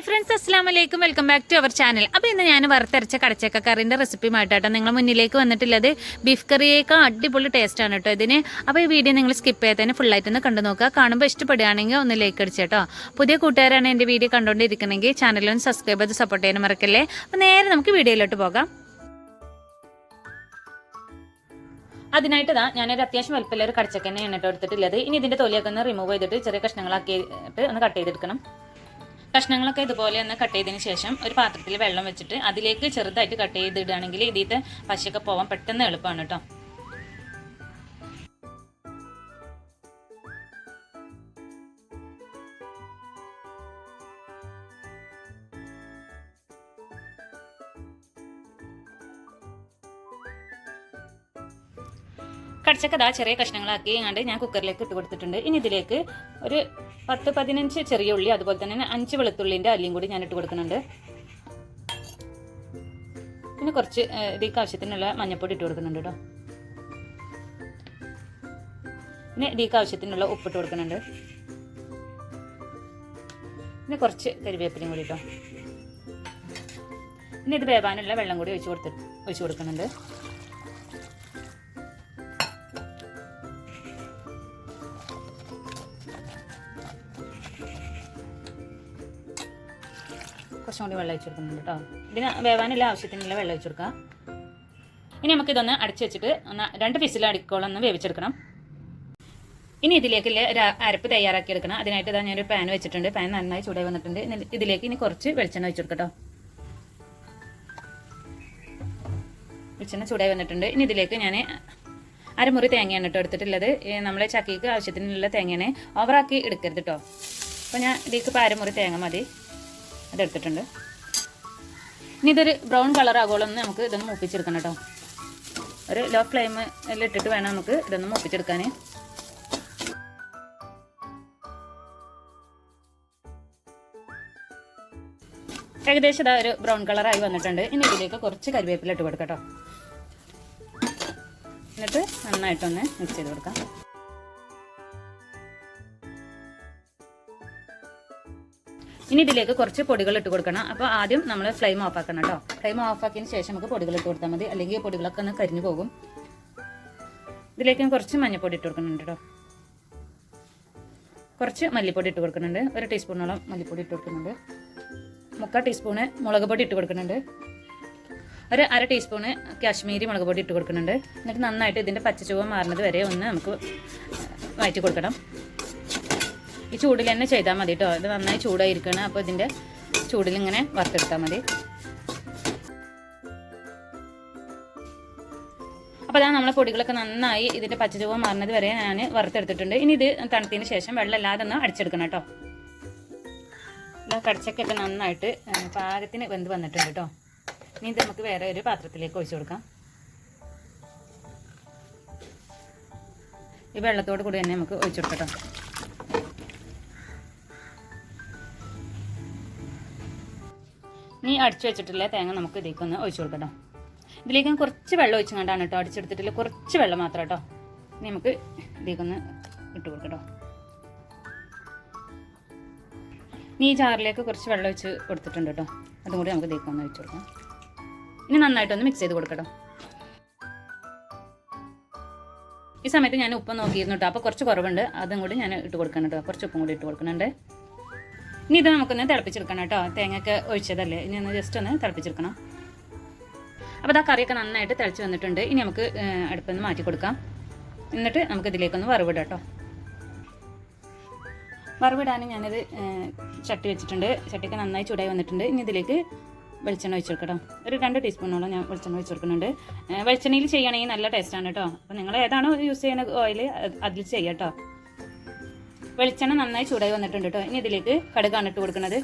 Hi friends അസ്സാം വലൈക്കും welcome back to our channel അപ്പോൾ ഇന്ന് ഞാൻ വറുത്തരച്ച കടച്ചക്ക കറിന്റെ റെസിപ്പിയുമായിട്ടോ നിങ്ങൾ മുന്നിലേക്ക് വന്നിട്ടുള്ളത്. ബീഫ് കറിയേക്കാൾ അടിപൊളി ടേസ്റ്റാണ് കേട്ടോ ഇതിന്. അപ്പോൾ ഈ വീഡിയോ നിങ്ങൾ സ്കിപ്പ് ചെയ്യാതെ തന്നെ ഫുള്ളായിട്ടൊന്ന് കണ്ടു നോക്കുക. കാണുമ്പോൾ ഇഷ്ടപ്പെടുകയാണെങ്കിൽ ഒന്ന് ലൈക്ക് അടിച്ചേട്ടോ പുതിയ കൂട്ടുകാരാണ് എന്റെ വീഡിയോ കണ്ടുകൊണ്ടിരിക്കണമെങ്കിൽ ചാനലൊന്ന് സബ്സ്ക്രൈബ് ചെയ്ത് സപ്പോർട്ട് ചെയ്യാൻ മറക്കല്ലേ. അപ്പോൾ നേരെ നമുക്ക് വീഡിയോയിലോട്ട് പോകാം. അതിനായിട്ട് ഇതാ ഞാനൊരു അത്യാവശ്യം വലുപ്പമുള്ള ഒരു കടച്ചക്ക എണ്ണിട്ട് എടുത്തിട്ടുള്ളത്. ഇനി ഇതിന്റെ തൊലിയൊക്കെ ഒന്ന് റിമൂവ് ചെയ്തിട്ട് ചെറിയ കഷ്ണങ്ങളാക്കിയിട്ട് ഒന്ന് കട്ട് ചെയ്തെടുക്കണം. കഷ്ണങ്ങളൊക്കെ ഇതുപോലെ ഒന്ന് കട്ട് ചെയ്തതിന് ശേഷം ഒരു പാത്രത്തിൽ വെള്ളം വെച്ചിട്ട് അതിലേക്ക് ചെറുതായിട്ട് കട്ട് ചെയ്തിടുകയാണെങ്കിൽ ഇതിൽ പശയൊക്കെ പോകാൻ പെട്ടെന്ന് എളുപ്പമാണ് കേട്ടോ. കടച്ചക്ക ദാ ചെറിയ കഷ്ണങ്ങളാക്കി കണ്ട് ഞാൻ കുക്കറിലേക്ക് ഇട്ട് കൊടുത്തിട്ടുണ്ട്. ഇനി ഇതിലേക്ക് ഒരു പത്ത് പതിനഞ്ച് ചെറിയ ഉള്ളി അതുപോലെ തന്നെ അഞ്ച് വെളുത്തുള്ളിന്റെ അല്ലിയും കൂടി ഞാൻ ഇട്ട് കൊടുക്കുന്നുണ്ട്. പിന്നെ കുറച്ച് ഇതിക്ക് ആവശ്യത്തിനുള്ള മഞ്ഞൾപ്പൊടി ഇട്ട് കൊടുക്കുന്നുണ്ട് കേട്ടോ. പിന്നെ ഇതിലേക്ക് ആവശ്യത്തിനുള്ള ഉപ്പിട്ട് കൊടുക്കുന്നുണ്ട്. പിന്നെ കുറച്ച് കരിവേപ്പിലയും കൂടി കേട്ടോ പിന്നെ ഇത് വേവാനുള്ള വെള്ളം കൂടി ഒഴിച്ച് കൊടുത്ത് ഒഴിച്ച് കൊടുക്കുന്നുണ്ട്. കുറച്ചും കൂടി വെള്ളം ഒഴിച്ച് കൊടുക്കുന്നുണ്ട് കേട്ടോ. ഇതിന് വേവാനുള്ള ആവശ്യത്തിനുള്ള വെള്ളം ഒഴിച്ച് കൊടുക്കുക ഇനി നമുക്ക് ഇതൊന്ന് അടച്ചു വെച്ചിട്ട് ഒന്ന് രണ്ട് ഫിസിൽ അടിക്കോളം ഒന്ന് വേവിച്ചെടുക്കണം. ഇനി ഇതിലേക്ക് അരപ്പ് തയ്യാറാക്കി എടുക്കണം. അതിനായിട്ട് ഇതാ ഞാനൊരു പാൻ വെച്ചിട്ടുണ്ട്. പാൻ നന്നായി ചൂടായി വന്നിട്ടുണ്ട്. ഇതിലേക്ക് ഇനി കുറച്ച് വെളിച്ചെണ്ണ വെച്ചെടുക്കട്ടോ വെളിച്ചെണ്ണ ചൂടായി വന്നിട്ടുണ്ട്. ഇനി ഇതിലേക്ക് ഞാൻ അരമുറി തേങ്ങയാണ് കേട്ടോ എടുത്തിട്ടുള്ളത്. നമ്മളെ ചക്കിക്ക് ആവശ്യത്തിനുള്ള തേങ്ങയാണ്. ഓവറാക്കി എടുക്കരുത് കേട്ടോ. അപ്പോൾ ഞാൻ ഇതിലേക്ക് ഇപ്പോൾ അരമുറി തേങ്ങ മതി. അതെടുത്തിട്ടുണ്ട്. ഇനി ഇതൊരു ബ്രൗൺ കളർ ആകോളം ഒന്ന് നമുക്ക് ഇതൊന്ന് മൂപ്പിച്ചെടുക്കണം കേട്ടോ. ഒരു ലോ ഫ്ലെയിമിൽ ഇട്ടിട്ട് വേണം നമുക്ക് ഇതൊന്ന് മൂപ്പിച്ചെടുക്കാൻ ഏകദേശം ഇതാ ഒരു ബ്രൗൺ കളറായി വന്നിട്ടുണ്ട്. ഇനി ഇതിലേക്ക് കുറച്ച് കരിവേപ്പില ഇട്ട് കൊടുക്കാം കേട്ടോ. എന്നിട്ട് നന്നായിട്ടൊന്ന് മിക്സ് ചെയ്ത് കൊടുക്കാം. ഇനി ഇതിലേക്ക് കുറച്ച് പൊടികൾ ഇട്ട് കൊടുക്കണം. അപ്പോൾ ആദ്യം നമ്മൾ ഫ്ലെയിം ഓഫ് ആക്കണം കേട്ടോ ഫ്ലെയിം ഓഫ് ആക്കിയതിന് ശേഷം നമുക്ക് പൊടികൾ ഇട്ട് കൊടുത്താൽ മതി. അല്ലെങ്കിൽ പൊടികളൊക്കെ ഒന്ന് കരിഞ്ഞു പോകും. ഇതിലേക്ക് കുറച്ച് മഞ്ഞൾപ്പൊടി ഇട്ട് കൊടുക്കുന്നുണ്ട് കേട്ടോ കുറച്ച് മല്ലിപ്പൊടി ഇട്ട് കൊടുക്കുന്നുണ്ട്. ഒരു ടീസ്പൂണോളം മല്ലിപ്പൊടി ഇട്ട് കൊടുക്കുന്നുണ്ട്. മുക്കാൽ ടീസ്പൂണ് മുളക് പൊടി ഇട്ട് കൊടുക്കുന്നുണ്ട്. ഒരു അര ടീസ്പൂണ് കാശ്മീരി മുളക് പൊടി ഇട്ട് കൊടുക്കുന്നുണ്ട്. എന്നിട്ട് നന്നായിട്ട് ഇതിന്റെ പച്ചച്ചുവ മാറുന്നത് വരെ ഒന്ന് നമുക്ക് വഴറ്റി കൊടുക്കണം. ഈ ചൂടിൽ തന്നെ ചെയ്താൽ മതി കേട്ടോ ഇത് നന്നായി ചൂടായിരിക്കണം. അപ്പോൾ ഇതിന്റെ ചൂടിൽ ഇങ്ങനെ വറുത്തെടുത്താൽ മതി. അപ്പോൾ അതാണ് നമ്മളെ പൊടികളൊക്കെ നന്നായി ഇതിന്റെ പച്ചച്ചുവ മാറുന്നത് വരെ ഞാൻ വറുത്തെടുത്തിട്ടുണ്ട്. ഇനി ഇത് തണുത്തതിന് ശേഷം വെള്ളം ഇല്ലാതെ ഒന്ന് അടിച്ചെടുക്കണം കേട്ടോ കടച്ചക്കൊക്കെ നന്നായിട്ട് പാകത്തിന് വെന്ത് വന്നിട്ടുണ്ട് കേട്ടോ ഇനി ഇത് നമുക്ക് വേറെ ഒരു പാത്രത്തിലേക്ക് ഒഴിച്ചു കൊടുക്കാം. ഈ വെള്ളത്തോട് കൂടി തന്നെ നമുക്ക് ഒഴിച്ചു കൊടുക്കാം ഇനി അടിച്ചു വെച്ചിട്ടുള്ള തേങ്ങ നമുക്ക് ഇതിലേക്ക് ഒന്ന് ഒഴിച്ചു കൊടുക്കണം ഇതിലേക്ക് കുറച്ച് വെള്ളം ഒഴിച്ചു കണ്ടാണ് കേട്ടോ അടിച്ചെടുത്തിട്ടില്ല കുറച്ച് വെള്ളം മാത്രം കേട്ടോ നമുക്ക് ഇതിലേക്കൊന്ന് ഇട്ട് കൊടുക്കട്ടോ ഇനി ഈ കുറച്ച് വെള്ളം ഒഴിച്ച് കൊടുത്തിട്ടുണ്ട് കേട്ടോ അതും കൂടി നമുക്ക് ഇതിലേക്കൊന്ന് ഒഴിച്ചു കൊടുക്കാം. ഇനി നന്നായിട്ടൊന്ന് മിക്സ് ചെയ്ത് കൊടുക്കട്ടോ ഈ സമയത്ത് ഞാൻ ഉപ്പ് നോക്കിയിരുന്നു കേട്ടോ അപ്പോൾ കുറച്ച് കുറവുണ്ട്. അതും കൂടി ഞാൻ ഇട്ട് കൊടുക്കണം കേട്ടോ കുറച്ച് ഉപ്പും കൂടി ഇട്ട് കൊടുക്കുന്നുണ്ട്. ഇനി ഇത് നമുക്കൊന്ന് തിളപ്പിച്ചെടുക്കണം കേട്ടോ. തേങ്ങയൊക്കെ ഒഴിച്ചതല്ലേ? ഇനി ഒന്ന് ജസ്റ്റ് ഒന്ന് തിളപ്പിച്ചെടുക്കണം. അപ്പോൾ ആ കറിയൊക്കെ നന്നായിട്ട് തിളച്ച് വന്നിട്ടുണ്ട്. ഇനി നമുക്ക് അടുപ്പിൽ നിന്ന് മാറ്റി കൊടുക്കാം. എന്നിട്ട് നമുക്ക് ഇതിലേക്കൊന്ന് വറവിടാം കേട്ടോ. വറവിടാൻ ഞാനത് ചട്ടി വെച്ചിട്ടുണ്ട്. ചട്ടിയൊക്കെ നന്നായി ചൂടായി വന്നിട്ടുണ്ട്. ഇനി ഇതിലേക്ക് വെളിച്ചെണ്ണ ഒഴിച്ച് കൊടുക്കണം ഒരു രണ്ട് ടീസ്പൂണോളം ഞാൻ വെളിച്ചെണ്ണ ഒഴിച്ച് കൊടുക്കുന്നുണ്ട്. വെളിച്ചെണ്ണയിൽ ചെയ്യണമെങ്കിൽ നല്ല ടേസ്റ്റാണ് കേട്ടോ. അപ്പോൾ നിങ്ങൾ ഏതാണോ യൂസ് ചെയ്യുന്ന ഓയിൽ അതിൽ ചെയ്യാം കേട്ടോ. വെളിച്ചെണ്ണ നന്നായി ചൂടായി വന്നിട്ടുണ്ട് കേട്ടോ. ഇനി ഇതിലേക്ക് കടുകാണ് ഇട്ട് കൊടുക്കുന്നത്.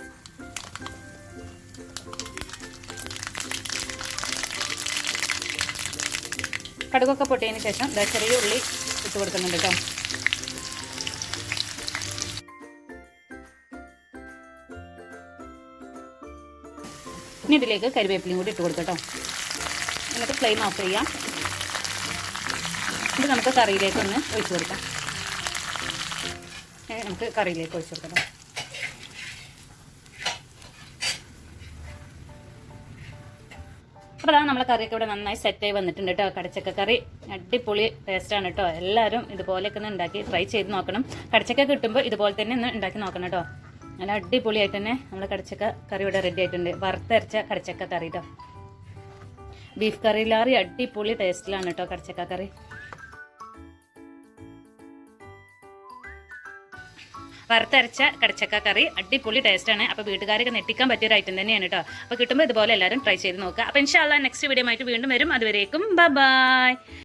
കടുകൊക്കെ പൊട്ടിയതിന് ശേഷം ചെറിയ ഉള്ളി ഇട്ട് കൊടുക്കുന്നുണ്ട് കേട്ടോ. ഇനി ഇതിലേക്ക് കരിവേപ്പിലയും കൂടി ഇട്ട് കൊടുക്കട്ടോ എന്നിട്ട് ഫ്ലെയിം ഓഫ് ചെയ്യാം. ഇത് നമുക്ക് കറിയിലേക്ക് ഒന്ന് ഒഴിച്ചു കൊടുക്കാം. നമുക്ക് കറിയിലേക്ക് ഒഴിച്ചു കൊടുക്കണം അപ്പോൾ അതാണ് നമ്മളെ കറിയൊക്കെ ഇവിടെ നന്നായി സെറ്റായി വന്നിട്ടുണ്ട് കേട്ടോ കടച്ചക്ക കറി അടിപൊളി ടേസ്റ്റാണ് കേട്ടോ എല്ലാവരും ഇതുപോലെയൊക്കെ ഒന്ന് ഉണ്ടാക്കി ട്രൈ ചെയ്ത് നോക്കണം. കടച്ചക്ക കിട്ടുമ്പോൾ ഇതുപോലെ തന്നെ ഒന്ന് ഉണ്ടാക്കി നോക്കണം കേട്ടോ നല്ല അടിപൊളിയായിട്ട് തന്നെ നമ്മളെ കടച്ചക്ക കറി ഇവിടെ റെഡി ആയിട്ടുണ്ട്. വറുത്തരച്ച കടച്ചക്ക കറി കേട്ടോ ബീഫ് കറി ലാറി അടിപൊളി ടേസ്റ്റിലാണ് കേട്ടോ കടച്ചക്ക കറി. വറുത്തരച്ച കടച്ചക്ക കറി അടിപൊളി ടേസ്റ്റാണ് അപ്പോൾ വീട്ടുകാരൊക്കെ നെട്ടിക്കാൻ പറ്റിയ ഒരു ഐറ്റം തന്നെയാണ് കേട്ടോ അപ്പോൾ കിട്ടുമ്പോൾ ഇതുപോലെ എല്ലാവരും ട്രൈ ചെയ്ത് നോക്കുക. അപ്പോൾ ഇൻഷാല്ല നെക്സ്റ്റ് വീഡിയോ ആയിട്ട് വീണ്ടും വരും. അതുവരേക്കും ബൈ